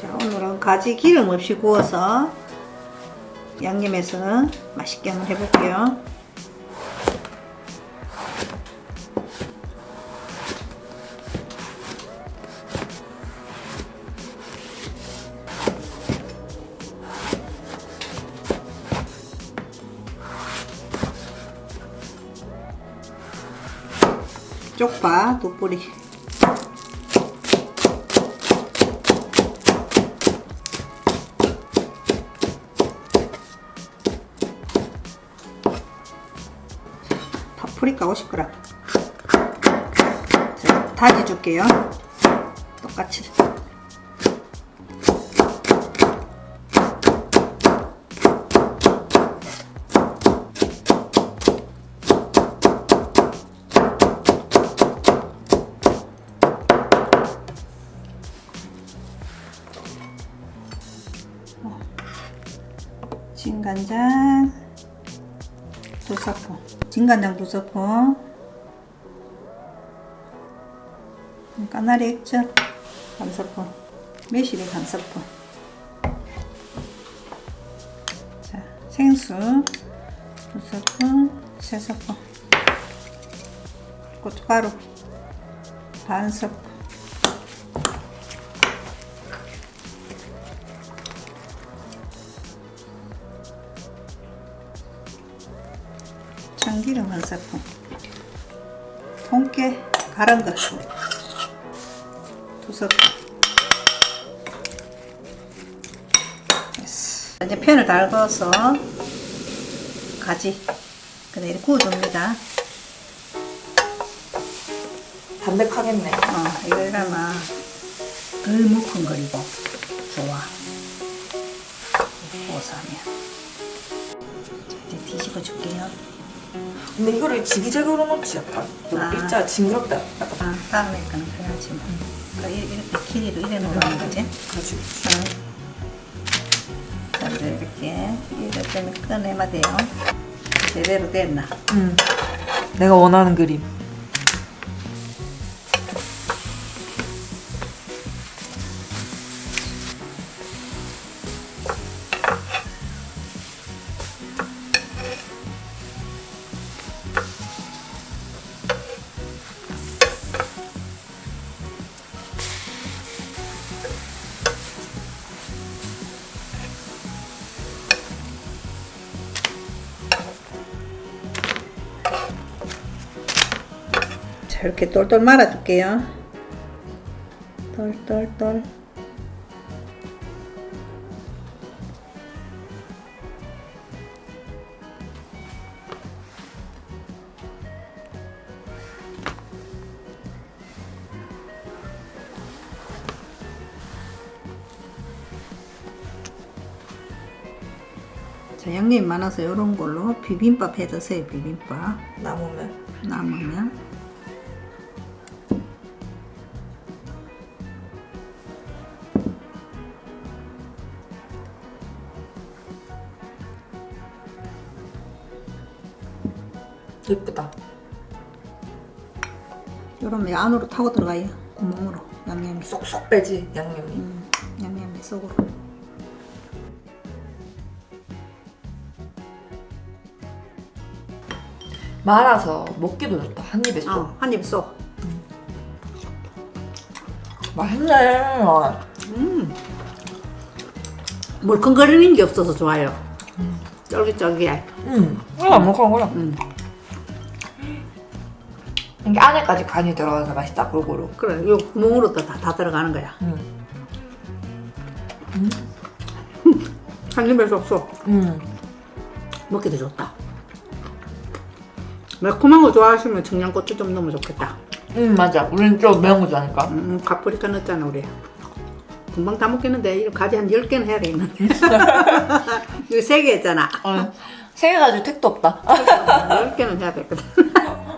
자, 오늘은 가지 기름 없이 구워서 양념해서 맛있게 한번 해볼게요. 쪽파 두 뿌리. 파프리카 50g. 자, 다져줄게요. 똑같이. 진간장 두 스푼 진간장 두 스푼 까나리 액젓. 한 스푼 매실액 한 스푼 자 생수. 두 스푼 세 스푼 고춧가루. 반 스푼 참기름 한 스푼. 통깨 갈은 것두 스푼 됐어. 이제 팬을 달궈서 가지. 그냥 이렇게 구워줍니다. 담백하겠네. 어, 이거 이러면 덜 뭉클거리고 좋아. 구워서 하면. 자, 이제 뒤집어 줄게요 근데 이거를 지기재기로 넣지 약간. 아. 일자 징그럽다. 약간. 아, 거는 그래야지 뭐. 그러니까 이- 이렇게 길이로 이래 놓으라는 거지. 응. 자, 이제 이렇게 이럴 때는 꺼내면 돼요. 제대로 됐나? 음. 내가 원하는 그림. 자, 이렇게 똘똘 말아줄게요. 똘똘똘. 자, 양념이 많아서 이런 걸로 비빔밥 해 드세요, 비빔밥. 남으면. 남으면. 예쁘다. 이러면 안으로 타고 들어가요. 구멍으로. 양념이. 쏙쏙 빼지 양념이. 음, 양념이 속으로. 말아서 먹기도 좋다. 한 입에 쏙. 어, 한 입 쏙. 맛있네. 음. 물컹거리는 게 없어서 좋아요. 쫄깃쫄깃해. 음. 이거 안 먹어 거야. 음. 이게 안에까지 간이 들어가서 맛있다. 골고루. 그래, 이 구멍으로 다, 다 들어가는 거야. 음. 한 입에 쏙쏙. 음. 먹기도 좋다. 매콤한 거 좋아하시면 청양고추 좀 넣으면 좋겠다. 음 맞아. 우린 좀 매운 거 좋아하니까. 음, 파프리카 넣었잖아, 우리. 금방 다 먹겠는데, 이거 가지 한 10개는 해야 되겠는데. 이거 3개 했잖아. 어, 생일 가지고 택도 없다. 10개는 해야 되거든.